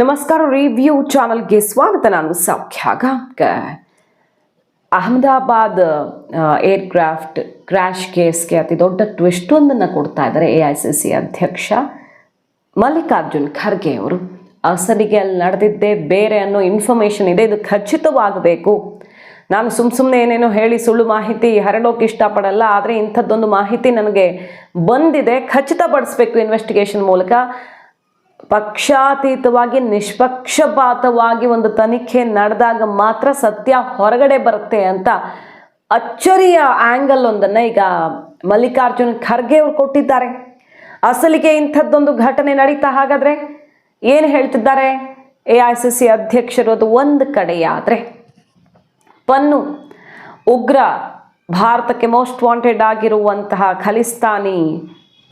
ನಮಸ್ಕಾರ ರಿವ್ಯೂ ಚಾನಲ್ಗೆ ಸ್ವಾಗತ. ನಾನು ಸೌಖ್ಯ ಗಾಂವ್ಕರ್ ಅಹಮದಾಬಾದ್ ಏರ್ಕ್ರಾಫ್ಟ್ ಕ್ರ್ಯಾಶ್ ಕೇಸ್ಗೆ ಅತಿ ದೊಡ್ಡ ಟ್ವಿಸ್ಟ್ ಒಂದನ್ನು ಕೊಡ್ತಾ ಇದ್ದಾರೆ ಎ ಐ ಸಿ ಸಿ ಅಧ್ಯಕ್ಷ ಮಲ್ಲಿಕಾರ್ಜುನ್ ಖರ್ಗೆ ಅವರು. ಅಸಲಿಗೆ ಅಲ್ಲಿ ನಡೆದಿದ್ದೇ ಬೇರೆ ಅನ್ನೋ ಇನ್ಫಾರ್ಮೇಷನ್ ಇದೆ. ಇದು ಖಚಿತವಾಗಬೇಕು. ನಾನು ಸುಮ್ಮ ಸುಮ್ಮನೆ ಏನೇನೋ ಹೇಳಿ ಸುಳ್ಳು ಮಾಹಿತಿ ಹರಡೋಕೆ ಇಷ್ಟಪಡಲ್ಲ. ಆದರೆ ಇಂಥದ್ದೊಂದು ಮಾಹಿತಿ ನನಗೆ ಬಂದಿದೆ. ಖಚಿತಪಡಿಸ್ಬೇಕು ಇನ್ವೆಸ್ಟಿಗೇಷನ್ ಮೂಲಕ. ಪಕ್ಷಾತೀತವಾಗಿ, ನಿಷ್ಪಕ್ಷಪಾತವಾಗಿ ಒಂದು ತನಿಖೆ ನಡೆದಾಗ ಮಾತ್ರ ಸತ್ಯ ಹೊರಗಡೆ ಬರುತ್ತೆ ಅಂತ ಅಚ್ಚರಿಯ ಆ್ಯಂಗಲ್ ಒಂದನ್ನು ಈಗ ಮಲ್ಲಿಕಾರ್ಜುನ್ ಖರ್ಗೆ ಅವರು ಕೊಟ್ಟಿದ್ದಾರೆ. ಅಸಲಿಗೆ ಇಂಥದ್ದೊಂದು ಘಟನೆ ನಡೀತಾ ಹಾಗಾದರೆ ಏನು ಹೇಳ್ತಿದ್ದಾರೆ? ಎ ಐ ಸಿ ಸಿ ಅಧ್ಯಕ್ಷರು ಅದು ಒಂದು ಕಡೆಯಾದರೆ. ಪನ್ನು, ಉಗ್ರ, ಭಾರತಕ್ಕೆ ಮೋಸ್ಟ್ ವಾಂಟೆಡ್ ಆಗಿರುವಂತಹ ಖಲಿಸ್ತಾನಿ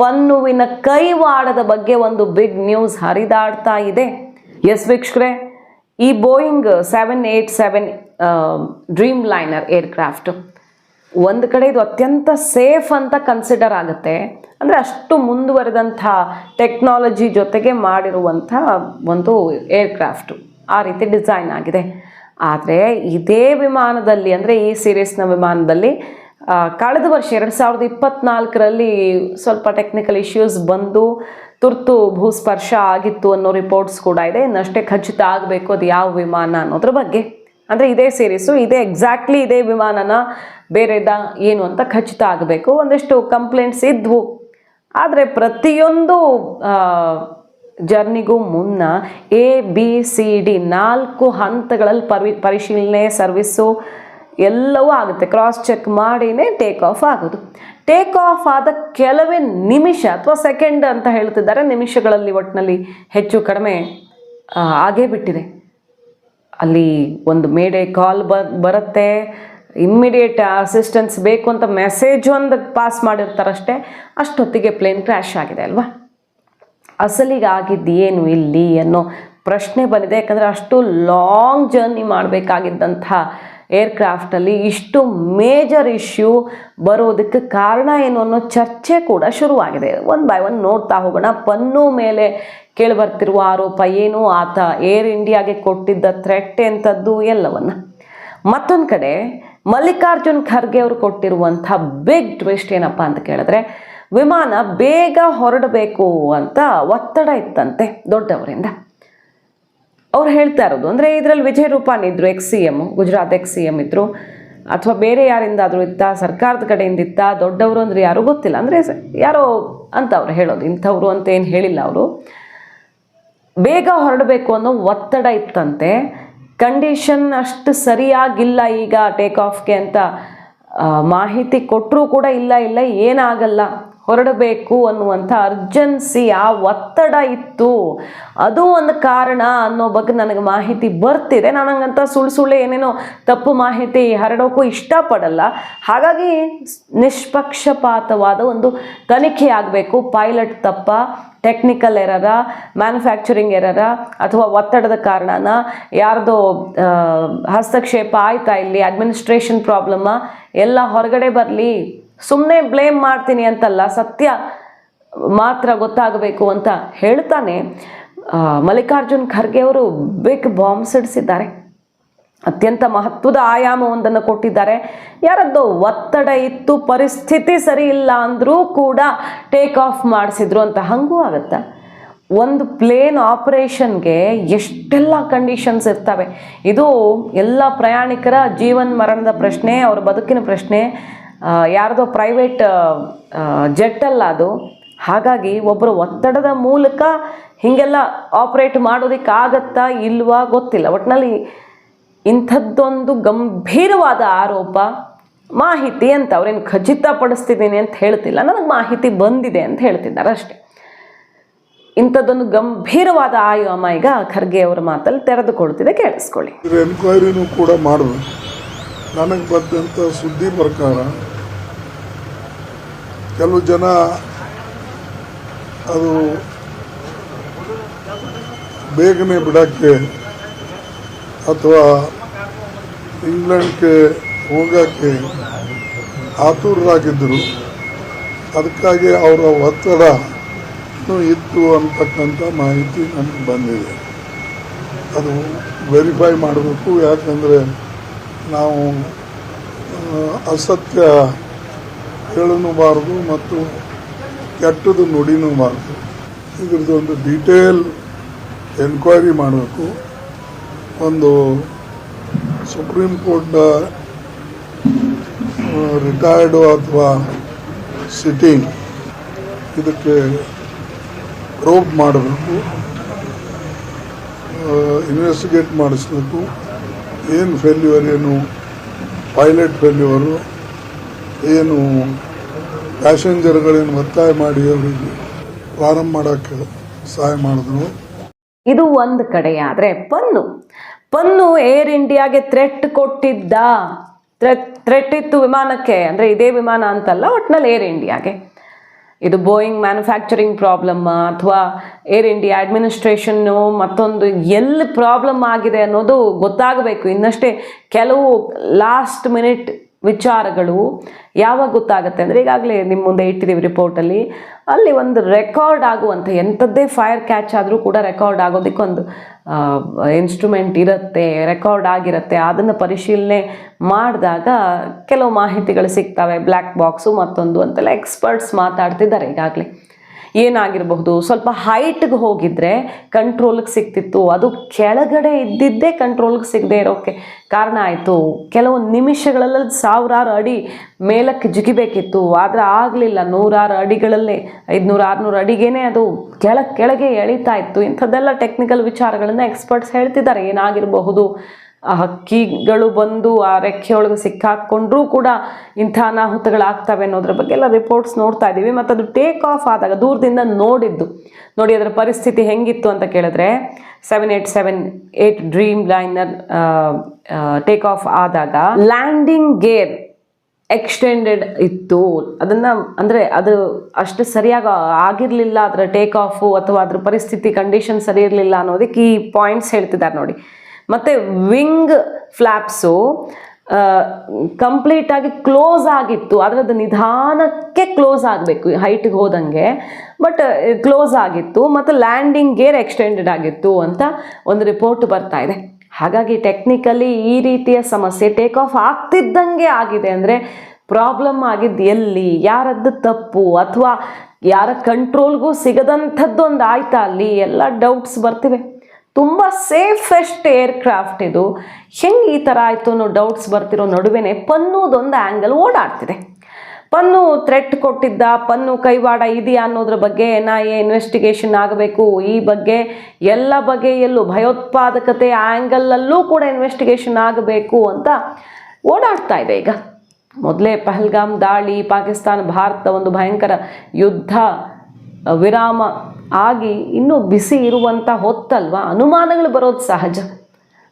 ಪನ್ನುವಿನ ಕೈವಾಡದ ಬಗ್ಗೆ ಒಂದು ಬಿಗ್ ನ್ಯೂಸ್ ಹರಿದಾಡ್ತಾ ಇದೆ. ಎಸ್ ವೀಕ್ಷಕರೇ, ಈ Boeing seven eight seven Dreamliner aircraft ಒಂದು ಕಡೆ ಇದು ಅತ್ಯಂತ ಸೇಫ್ ಅಂತ ಕನ್ಸಿಡರ್ ಆಗುತ್ತೆ. ಅಂದರೆ ಅಷ್ಟು ಮುಂದುವರೆದಂಥ ಟೆಕ್ನಾಲಜಿ ಜೊತೆಗೆ ಮಾಡಿರುವಂಥ ಒಂದು ಏರ್ಕ್ರಾಫ್ಟು ಆ ರೀತಿ ಡಿಸೈನ್ ಆಗಿದೆ. ಆದರೆ ಇದೇ ವಿಮಾನದಲ್ಲಿ, ಅಂದರೆ ಈ ಸೀರೀಸ್ನ ವಿಮಾನದಲ್ಲಿ ಕಳೆದ ವರ್ಷ ಎರಡು ಸಾವಿರದ ಇಪ್ಪತ್ನಾಲ್ಕರಲ್ಲಿ ಸ್ವಲ್ಪ ಟೆಕ್ನಿಕಲ್ ಇಶ್ಯೂಸ್ ಬಂದು ತುರ್ತು ಭೂಸ್ಪರ್ಶ ಆಗಿತ್ತು ಅನ್ನೋ ರಿಪೋರ್ಟ್ಸ್ ಕೂಡ ಇದೆ. ಇನ್ನಷ್ಟೇ ಖಚಿತ ಆಗಬೇಕು ಅದು ಯಾವ ವಿಮಾನ ಅನ್ನೋದ್ರ ಬಗ್ಗೆ. ಅಂದರೆ ಇದೇ ಸೀರೀಸು ಇದೇ ಎಕ್ಸಾಕ್ಟ್ಲಿ ಇದೇ ವಿಮಾನನ ಬೇರೆದ ಏನು ಅಂತ ಖಚಿತ ಆಗಬೇಕು. ಒಂದಷ್ಟು ಕಂಪ್ಲೇಂಟ್ಸ್ ಇದ್ವು. ಆದರೆ ಪ್ರತಿಯೊಂದು ಜರ್ನಿಗೂ ಮುನ್ನ ಎ ಬಿ ಸಿ ಡಿ ನಾಲ್ಕು ಹಂತಗಳಲ್ಲಿ ಪರಿ, ಪರಿಶೀಲನೆ ಸರ್ವಿಸ್ಸು ಎಲ್ಲವೂ ಆಗುತ್ತೆ. ಕ್ರಾಸ್ ಚೆಕ್ ಮಾಡಿನೇ ಟೇಕ್ ಆಫ್ ಆಗೋದು. ಟೇಕ್ ಆಫ್ ಆದ ಕೆಲವೇ ನಿಮಿಷ ಅಥವಾ ಸೆಕೆಂಡ್ ಅಂತ ಹೇಳ್ತಿದ್ದಾರೆ. ನಿಮಿಷಗಳಲ್ಲಿ ಒಟ್ಟಿನಲ್ಲಿ ಹೆಚ್ಚು ಕಡಿಮೆ ಆಗೇ ಬಿಟ್ಟಿದೆ. ಅಲ್ಲಿ ಒಂದು ಮೇಡೆ ಕಾಲ್ ಬ, ಬರುತ್ತೆ. ಇಮ್ಮಿಡಿಯೇಟ್ ಅಸಿಸ್ಟೆನ್ಸ್ ಬೇಕು ಅಂತ ಮೆಸೇಜ್ ಒಂದು ಪಾಸ್ ಮಾಡಿರ್ತಾರಷ್ಟೇ, ಅಷ್ಟೊತ್ತಿಗೆ ಪ್ಲೇನ್ ಕ್ರ್ಯಾಶ್ ಆಗಿದೆ ಅಲ್ವಾ? ಅಸಲಿಗೆ ಆಗಿದ್ದು ಏನು ಇಲ್ಲಿ ಅನ್ನೋ ಪ್ರಶ್ನೆ ಬಂದಿದೆ. ಯಾಕಂದರೆ ಅಷ್ಟು ಲಾಂಗ್ ಜರ್ನಿ ಮಾಡಬೇಕಾಗಿದ್ದಂಥ ಏರ್ಕ್ರಾಫ್ಟಲ್ಲಿ ಇಷ್ಟು ಮೇಜರ್ ಇಶ್ಯೂ ಬರೋದಕ್ಕೆ ಕಾರಣ ಏನು ಅನ್ನೋ ಚರ್ಚೆ ಕೂಡ ಶುರುವಾಗಿದೆ. ಒನ್ ಬೈ ಒನ್ ನೋಡ್ತಾ ಹೋಗೋಣ. ಪನ್ನು ಮೇಲೆ ಕೇಳಿಬರ್ತಿರುವ ಆರೋಪ ಏನು? ಆತ ಏರ್ ಇಂಡಿಯಾಗೆ ಕೊಟ್ಟಿದ್ದ ಥ್ರೆಟ್ ಎಂಥದ್ದು? ಎಲ್ಲವನ್ನ. ಮತ್ತೊಂದು ಕಡೆ ಮಲ್ಲಿಕಾರ್ಜುನ್ ಖರ್ಗೆ ಅವರು ಕೊಟ್ಟಿರುವಂಥ ಬಿಗ್ ಟ್ವಿಸ್ಟ್ ಏನಪ್ಪ ಅಂತ ಕೇಳಿದ್ರೆ, ವಿಮಾನ ಬೇಗ ಹೊರಡಬೇಕು ಅಂತ ಒತ್ತಡ ಇತ್ತಂತೆ ದೊಡ್ಡವರಿಂದ. ಅವ್ರು ಹೇಳ್ತಾ ಇರೋದು. ಅಂದರೆ ಇದರಲ್ಲಿ ವಿಜಯ್ ರೂಪಾನಿ ಇದ್ರು ex C M Gujarat ex C M ಇದ್ರು. ಅಥವಾ ಬೇರೆ ಯಾರಿಂದಾದರೂ ಇತ್ತ, ಸರ್ಕಾರದ ಕಡೆಯಿಂದ ಇತ್ತ, ದೊಡ್ಡವರು ಅಂದರೆ ಯಾರು ಗೊತ್ತಿಲ್ಲ. ಅಂದರೆ ಯಾರೋ ಅಂತ ಅವ್ರು ಹೇಳೋದು. ಇಂಥವ್ರು ಅಂತ ಏನು ಹೇಳಿಲ್ಲ ಅವರು. ಬೇಗ ಹೊರಡಬೇಕು ಅನ್ನೋ ಒತ್ತಡ ಇತ್ತಂತೆ. ಕಂಡೀಷನ್ ಅಷ್ಟು ಸರಿಯಾಗಿಲ್ಲ ಈಗ ಟೇಕ್ ಆಫ್ಗೆ ಅಂತ ಮಾಹಿತಿ ಕೊಟ್ಟರೂ ಕೂಡ ಇಲ್ಲ ಇಲ್ಲ, ಏನಾಗಲ್ಲ. ಹೊರಡಬೇಕು ಅನ್ನುವಂಥ ಅರ್ಜೆನ್ಸಿ ಆ ಒತ್ತಡ ಇತ್ತು. ಅದು ಒಂದು ಕಾರಣ ಅನ್ನೋ ಬಗ್ಗೆ ನನಗೆ ಮಾಹಿತಿ ಬರ್ತಿದೆ. ನಾನು ಹಂಗಂತ ಸುಳ್ಳು ಸುಳ್ಳು ಏನೇನೋ ತಪ್ಪು ಮಾಹಿತಿ ಹರಡೋಕ್ಕೂ ಇಷ್ಟಪಡಲ್ಲ. ಹಾಗಾಗಿ ನಿಷ್ಪಕ್ಷಪಾತವಾದ ಒಂದು ತನಿಖೆ ಆಗಬೇಕು. ಪೈಲಟ್ ತಪ್ಪ ಟೆಕ್ನಿಕಲ್ ಎರರ ಮ್ಯಾನುಫ್ಯಾಕ್ಚರಿಂಗ್ ಎರರ ಅಥವಾ ಒತ್ತಡದ ಕಾರಣನ ಯಾರ್ದೋ ಹಸ್ತಕ್ಷೇಪ ಆಯ್ತಾ ಇಲ್ಲಿ ಅಡ್ಮಿನಿಸ್ಟ್ರೇಷನ್ ಪ್ರಾಬ್ಲಮ್ಮ ಎಲ್ಲ ಹೊರಗಡೆ ಬರಲಿ. ಸುಮ್ಮನೆ ಬ್ಲೇಮ್ ಮಾಡ್ತೀನಿ ಅಂತಲ್ಲ ಸತ್ಯ ಮಾತ್ರ ಗೊತ್ತಾಗಬೇಕು ಅಂತ ಹೇಳ್ತಾನೆ. ಮಲ್ಲಿಕಾರ್ಜುನ್ ಖರ್ಗೆ ಅವರು ಬಿಗ್ ಬಾಂಬ್ ಸಿಡಿಸಿದ್ದಾರೆ ಅತ್ಯಂತ ಮಹತ್ವದ ಆಯಾಮ ಒಂದನ್ನು ಕೊಟ್ಟಿದ್ದಾರೆ. ಯಾರದ್ದು ಒತ್ತಡ ಇತ್ತು, ಪರಿಸ್ಥಿತಿ ಸರಿ ಇಲ್ಲ ಅಂದರೂ ಕೂಡ ಟೇಕ್ ಆಫ್ ಮಾಡಿಸಿದ್ರು ಅಂತ ಹಂಗೂ ಆಗುತ್ತಾ? ಒಂದು ಪ್ಲೇನ್ ಆಪರೇಷನ್ಗೆ ಎಷ್ಟೆಲ್ಲ ಕಂಡೀಷನ್ಸ್ ಇರ್ತವೆ? ಇದು ಎಲ್ಲ ಪ್ರಯಾಣಿಕರ ಜೀವನ್ ಮರಣದ ಪ್ರಶ್ನೆ, ಅವ್ರ ಬದುಕಿನ ಪ್ರಶ್ನೆ ಯಾರ್ದೋ ಪ್ರೈವೇಟ್ ಜೆಟ್ಟಲ್ಲ ಅದು. ಹಾಗಾಗಿ ಒಬ್ಬರು ಒತ್ತಡದ ಮೂಲಕ ಹೀಗೆಲ್ಲ ಆಪ್ರೇಟ್ ಮಾಡೋದಕ್ಕಾಗತ್ತಾ ಇಲ್ವಾ ಗೊತ್ತಿಲ್ಲ. ಒಟ್ಟಿನಲ್ಲಿ ಇಂಥದ್ದೊಂದು ಗಂಭೀರವಾದ ಆರೋಪ, ಮಾಹಿತಿ ಅಂತ ಅವ್ರೇನು ಖಚಿತಪಡಿಸ್ತಿದ್ದೀನಿ ಅಂತ ಹೇಳ್ತಿಲ್ಲ. ನನಗೆ ಮಾಹಿತಿ ಬಂದಿದೆ ಅಂತ ಹೇಳ್ತಿದ್ದಾರೆ ಅಷ್ಟೇ. ಇಂಥದ್ದೊಂದು ಗಂಭೀರವಾದ ಆಯಾಮ ಈಗ ಖರ್ಗೆ ಅವರ ಮಾತಲ್ಲಿ ತೆರೆದುಕೊಳ್ತಿದೆ, ಕೇಳಿಸ್ಕೊಳ್ಳಿ. ಎನ್ಕ್ವೈರಿನೂ ಕೂಡ ಮಾಡಬೇಕು ನನಗೆ ಬಂದಂಥ ಸುದ್ದಿ ಪ್ರಕಾರ ಕೆಲವು ಜನ ಅದು ಬೇಗನೆ ಬಿಡೋಕ್ಕೆ ಅಥವಾ ಇಂಗ್ಲೆಂಡ್ಗೆ ಹೋಗೋಕ್ಕೆ ಆತುರರಾಗಿದ್ದರು. ಅದಕ್ಕಾಗಿ ಅವರ ಒತ್ತಡ ಇತ್ತು ಅಂತಕ್ಕಂಥ ಮಾಹಿತಿ ನನಗೆ ಬಂದಿದೆ. ಅದು ವೆರಿಫೈ ಮಾಡಬೇಕು, ಯಾಕಂದರೆ ನಾವು ಅಸತ್ಯ ಹೇಳನೂಬಾರದು ಮತ್ತು ಕೆಟ್ಟದು ನುಡಿನೂಬಾರದು. ಇದ್ರದ್ದು ಒಂದು ಡೀಟೇಲ್ ಎನ್ಕ್ವೈರಿ ಮಾಡಬೇಕು. ಒಂದು ಸುಪ್ರೀಂ ಕೋರ್ಟ್ನ ರಿಟೈರ್ಡು ಅಥವಾ ಸಿಟ್ಟಿಂಗ್ ಇದಕ್ಕೆ ಪ್ರೋಬ್ ಮಾಡಬೇಕು ಇನ್ವೆಸ್ಟಿಗೇಟ್ ಮಾಡಿಸ್ಬೇಕು. ಏನು ಫೇಲ್ಯೂರ್ ಏನು ಪೈಲಟ್ ಫೇಲ್ಯೂರು ಏನು ಪ್ಯಾಸೆಂಜರ್ಗಳೇನು ಒತ್ತಾಯ ಮಾಡಿ ಅವರಿಗೆ ಪ್ರಾರಂಭ ಮಾಡೋಕ್ಕೆ ಸಹಾಯ ಮಾಡಿದ್ರು. ಇದು ಒಂದು ಕಡೆಯಾದರೆ ಪನ್ನು ಪನ್ನು ಏರ್ ಇಂಡಿಯಾಗೆ ಥ್ರೆಟ್ ಕೊಟ್ಟಿದ್ದ ಥ್ರೆಟ್ ಥ್ರೆಟ್ ಇತ್ತು ವಿಮಾನಕ್ಕೆ, ಅಂದರೆ ಇದೇ ವಿಮಾನ ಅಂತಲ್ಲ, ಒಟ್ನಲ್ಲಿ ಏರ್ ಇಂಡಿಯಾಗೆ ಇದು ಬೋಯಿಂಗ್ ಮ್ಯಾನುಫ್ಯಾಕ್ಚರಿಂಗ್ ಪ್ರಾಬ್ಲಮ್ ಅಥವಾ ಏರ್ ಇಂಡಿಯಾ ಅಡ್ಮಿನಿಸ್ಟ್ರೇಷನ್ನು ಮತ್ತೊಂದು ಎಲ್ಲಿ ಪ್ರಾಬ್ಲಮ್ ಆಗಿದೆ ಅನ್ನೋದು ಗೊತ್ತಾಗಬೇಕು. ಇನ್ನಷ್ಟೇ ಕೆಲವು ಲಾಸ್ಟ್ ಮಿನಿಟ್ ವಿಚಾರಗಳು ಯಾವಾಗ ಗೊತ್ತಾಗುತ್ತೆ ಅಂದರೆ ಈಗಾಗಲೇ ನಿಮ್ಮ ಮುಂದೆ ಇಟ್ಟಿದ್ದೀವಿ ರಿಪೋರ್ಟಲ್ಲಿ ಅಲ್ಲಿ. ಒಂದು ರೆಕಾರ್ಡ್ ಆಗುವಂಥ ಎಂಥದ್ದೇ ಫೈರ್ ಕ್ಯಾಚ್ ಆದರೂ ಕೂಡ ರೆಕಾರ್ಡ್ ಆಗೋದಕ್ಕೊಂದು ಇನ್ಸ್ಟ್ರೂಮೆಂಟ್ ಇರುತ್ತೆ ರೆಕಾರ್ಡ್ ಆಗಿರುತ್ತೆ. ಅದನ್ನು ಪರಿಶೀಲನೆ ಮಾಡಿದಾಗ ಕೆಲವು ಮಾಹಿತಿಗಳು ಸಿಗ್ತವೆ. ಬ್ಲ್ಯಾಕ್ ಬಾಕ್ಸು ಮತ್ತೊಂದು ಅಂತೆಲ್ಲ ಎಕ್ಸ್ಪರ್ಟ್ಸ್ ಮಾತಾಡ್ತಿದ್ದಾರೆ ಈಗಾಗಲೇ. ಏನಾಗಿರಬಹುದು? ಸ್ವಲ್ಪ ಹೈಟ್ಗೆ ಹೋಗಿದ್ರೆ ಕಂಟ್ರೋಲ್ಗೆ ಸಿಗ್ತಿತ್ತು. ಅದು ಕೆಳಗಡೆ ಇದ್ದಿದ್ದೇ ಕಂಟ್ರೋಲ್ಗೆ ಸಿಗದೆ ಇರೋಕ್ಕೆ ಕಾರಣ ಆಯಿತು. ಕೆಲವು ನಿಮಿಷಗಳಲ್ಲಿ ಸಾವಿರಾರು ಅಡಿ ಮೇಲಕ್ಕೆ ಜಿಗಿಬೇಕಿತ್ತು. ಆದರೆ ಆಗಲಿಲ್ಲ. ನೂರಾರು ಅಡಿಗಳಲ್ಲೇ, ಐದುನೂರು, ಆರುನೂರು ಅಡಿಗೇನೆ ಅದು ಕೆಳ, ಕೆಳಗೆ ಎಳಿತಾ ಇತ್ತು. ಇಂಥದ್ದೆಲ್ಲ ಟೆಕ್ನಿಕಲ್ ವಿಚಾರಗಳನ್ನು ಎಕ್ಸ್ಪರ್ಟ್ಸ್ ಹೇಳ್ತಿದ್ದಾರೆ. ಏನಾಗಿರಬಹುದು? ಹಕ್ಕಿಗಳು ಬಂದು ಆ ರೆಕ್ಕೆಯೊಳಗೆ ಸಿಕ್ಕಾಕೊಂಡ್ರೂ ಕೂಡ ಇಂಥ ಅನಾಹುತಗಳಾಗ್ತವೆ ಅನ್ನೋದ್ರ ಬಗ್ಗೆ ಎಲ್ಲ ರಿಪೋರ್ಟ್ಸ್ ನೋಡ್ತಾ ಇದ್ದೀವಿ. ಮತ್ತು ಅದು ಟೇಕ್ ಆಫ್ ಆದಾಗ ದೂರದಿಂದ ನೋಡಿದ್ದು. ನೋಡಿ, ಅದರ ಪರಿಸ್ಥಿತಿ ಹೆಂಗಿತ್ತು ಅಂತ ಕೇಳಿದ್ರೆ seven eight seven eight Dreamliner take off ಆದಾಗ ಲ್ಯಾಂಡಿಂಗ್ ಗೇರ್ ಎಕ್ಸ್ಟೆಂಡೆಡ್ ಇತ್ತು. ಅದನ್ನು ಅಂದರೆ ಅದು ಅಷ್ಟು ಸರಿಯಾಗಿ ಆಗಿರಲಿಲ್ಲ, ಅದರ ಟೇಕ್ ಆಫು ಅಥವಾ ಅದ್ರ ಪರಿಸ್ಥಿತಿ ಕಂಡೀಷನ್ ಸರಿ ಇರಲಿಲ್ಲ ಅನ್ನೋದಕ್ಕೆ ಈ ಪಾಯಿಂಟ್ಸ್ ಹೇಳ್ತಿದ್ದಾರೆ ನೋಡಿ. ಮತ್ತು ವಿಂಗ್ ಫ್ಲ್ಯಾಪ್ಸು ಕಂಪ್ಲೀಟಾಗಿ ಕ್ಲೋಸ್ ಆಗಿತ್ತು. ಆದರೆ ಅದು ನಿಧಾನಕ್ಕೆ ಕ್ಲೋಸ್ ಆಗಬೇಕು ಹೈಟ್ಗೆ ಹೋದಂಗೆ. ಬಟ್ ಕ್ಲೋಸ್ ಆಗಿತ್ತು ಮತ್ತು ಲ್ಯಾಂಡಿಂಗ್ ಗೇರ್ ಎಕ್ಸ್ಟೆಂಡೆಡ್ ಆಗಿತ್ತು ಅಂತ ಒಂದು ರಿಪೋರ್ಟ್ ಬರ್ತಾ ಇದೆ. ಹಾಗಾಗಿ ಟೆಕ್ನಿಕಲಿ ಈ ರೀತಿಯ ಸಮಸ್ಯೆ ಟೇಕ್ ಆಫ್ ಆಗ್ತಿದ್ದಂಗೆ ಆಗಿದೆ ಅಂದರೆ ಪ್ರಾಬ್ಲಮ್ ಆಗಿದ್ದು ಎಲ್ಲಿ? ಯಾರದ್ದು ತಪ್ಪು? ಅಥವಾ ಯಾರ ಕಂಟ್ರೋಲ್ಗೂ ಸಿಗದಂಥದ್ದೊಂದು ಆಯ್ತಾ ಅಲ್ಲಿ? ಎಲ್ಲ ಡೌಟ್ಸ್ ಬರ್ತಿವೆ. ತುಂಬ ಸೇಫೆಸ್ಟ್ ಏರ್ಕ್ರಾಫ್ಟ್ ಇದು. ಹೆಂಗೆ ಈ ಥರ ಆಯಿತು ಅನ್ನೋ ಡೌಟ್ಸ್ ಬರ್ತಿರೋ ನಡುವೆನೆ ಪನ್ನೋದೊಂದು ಆ್ಯಂಗಲ್ ಓಡಾಡ್ತಿದೆ. ಪನ್ನು ಥ್ರೆಟ್ ಕೊಟ್ಟಿದ್ದ, ಪನ್ನು ಕೈವಾಡ ಇದೆಯಾ ಅನ್ನೋದ್ರ ಬಗ್ಗೆ ಎನ್ ಐ ಎ ಇನ್ವೆಸ್ಟಿಗೇಷನ್ ಆಗಬೇಕು, ಈ ಬಗ್ಗೆ ಎಲ್ಲ ಬಗೆಯಲ್ಲೂ ಭಯೋತ್ಪಾದಕತೆ ಆ್ಯಂಗಲಲ್ಲೂ ಕೂಡ ಇನ್ವೆಸ್ಟಿಗೇಷನ್ ಆಗಬೇಕು ಅಂತ ಓಡಾಡ್ತಾ ಇದೆ ಈಗ. ಮೊದಲೇ ಪಹಲ್ಗಾಮ್ ದಾಳಿ, ಪಾಕಿಸ್ತಾನ ಭಾರತ ಒಂದು ಭಯಂಕರ ಯುದ್ಧ, ವಿರಾಮ ಆಗಿ ಇನ್ನೂ ಬಿಸಿ ಇರುವಂಥ ಹೊತ್ತಲ್ವಾ? ಅನುಮಾನಗಳು ಬರೋದು ಸಹಜ.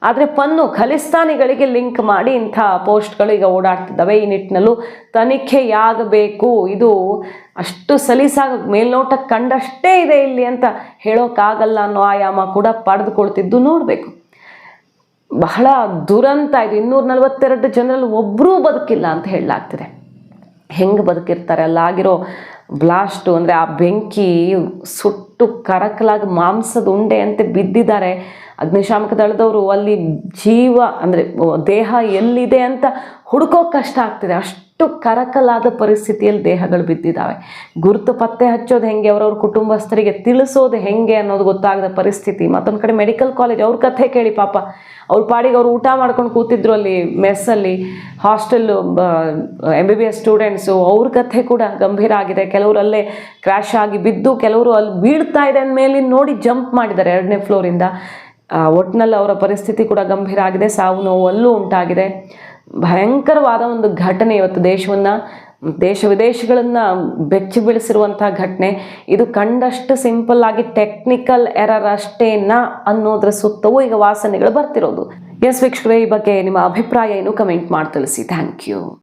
ಆದರೆ ಪನ್ನು ಖಲಿಸ್ತಾನಿಗಳಿಗೆ ಲಿಂಕ್ ಮಾಡಿ ಇಂಥ ಪೋಸ್ಟ್ಗಳು ಈಗ ಓಡಾಡ್ತಿದ್ದಾವೆ. ಈ ನಿಟ್ಟಿನಲ್ಲೂ ತನಿಖೆಯಾಗಬೇಕು. ಇದು ಅಷ್ಟು ಸಲೀಸಾಗ ಮೇಲ್ನೋಟಕ್ಕೆ ಕಂಡಷ್ಟೇ ಇದೆ ಇಲ್ಲಿ ಅಂತ ಹೇಳೋಕ್ಕಾಗಲ್ಲ ಅನ್ನೋ ಆಯಾಮ ಕೂಡ ಪಡೆದುಕೊಳ್ತಿದ್ದು ನೋಡಬೇಕು. ಬಹಳ ದುರಂತ ಇದು. ಇನ್ನೂರ ನಲವತ್ತೆರಡು ಜನರಲ್ಲಿ ಒಬ್ಬರೂ ಬದುಕಿಲ್ಲ ಅಂತ ಹೇಳಲಾಗ್ತಿದೆ. ಹೆಂಗೆ ಬದುಕಿರ್ತಾರೆ? ಅಲ್ಲಾಗಿರೋ ಬ್ಲಾಸ್ಟು ಅಂದರೆ ಆ ಬೆಂಕಿ ಸುಟ್ಟು ಕರಕಲಾಗಿ ಮಾಂಸದ ಉಂಡೆ ಅಂತ ಬಿದ್ದಿದ್ದಾರೆ. ಅಗ್ನಿಶಾಮಕ ದಳದವರು ಅಲ್ಲಿ ಜೀವ ಅಂದರೆ ದೇಹ ಎಲ್ಲಿದೆ ಅಂತ ಹುಡುಕೋಕೆ ಕಷ್ಟ ಆಗ್ತಿದೆ. ಅಷ್ಟು ಕರಕಲಾದ ಪರಿಸ್ಥಿತಿಯಲ್ಲಿ ದೇಹಗಳು ಬಿದ್ದಿದ್ದಾವೆ. ಗುರುತು ಪತ್ತೆ ಹಚ್ಚೋದು ಹೆಂಗೆ, ಅವರವ್ರ ಕುಟುಂಬಸ್ಥರಿಗೆ ತಿಳಿಸೋದು ಹೆಂಗೆ ಅನ್ನೋದು ಗೊತ್ತಾಗದ ಪರಿಸ್ಥಿತಿ. ಮತ್ತೊಂದು ಕಡೆ ಮೆಡಿಕಲ್ ಕಾಲೇಜ್ ಅವ್ರ ಕಥೆ ಕೇಳಿ ಪಾಪ. ಅವ್ರ ಪಾಡಿಗೆ ಅವ್ರು ಊಟ ಮಾಡ್ಕೊಂಡು ಕೂತಿದ್ರು ಅಲ್ಲಿ ಮೆಸ್ಸಲ್ಲಿ hostel M B B S students ಅವ್ರ ಕಥೆ ಕೂಡ ಗಂಭೀರ ಆಗಿದೆ. ಕೆಲವರು ಅಲ್ಲೇ ಕ್ರ್ಯಾಶ್ ಆಗಿ ಬಿದ್ದು, ಕೆಲವರು ಅಲ್ಲಿ ಬೀಳ್ತಾ ಇದೆ ಅಂದಮೇಲೆ ನೋಡಿ ಜಂಪ್ ಮಾಡಿದ್ದಾರೆ ಎರಡನೇ ಫ್ಲೋರಿಂದ ಒಟ್ಟಿನಲ್ಲಿ ಅವರ ಪರಿಸ್ಥಿತಿ ಕೂಡ ಗಂಭೀರ ಆಗಿದೆ. ಸಾವು ನೋವು ಅಲ್ಲೂ ಉಂಟಾಗಿದೆ. ಭಯಂಕರವಾದ ಒಂದು ಘಟನೆ ಇವತ್ತು ದೇಶವನ್ನು, ದೇಶ ವಿದೇಶಗಳನ್ನು ಬೆಚ್ಚಿ ಬೀಳಿಸಿರುವಂಥ ಘಟನೆ. ಇದು ಕಂಡಷ್ಟು ಸಿಂಪಲ್ ಆಗಿ ಟೆಕ್ನಿಕಲ್ ಎರರ್ ಅಷ್ಟೇನಾ ಅನ್ನೋದ್ರ ಸುತ್ತವೂ ಈಗ ವಾಸನೆಗಳು ಬರ್ತಿರೋದು. ಎಸ್ ವೀಕ್ಷಕರೇ, ಈ ಬಗ್ಗೆ ನಿಮ್ಮ ಅಭಿಪ್ರಾಯ ಏನು? ಕಮೆಂಟ್ ಮಾಡಿ ತಿಳಿಸಿ. Thank you.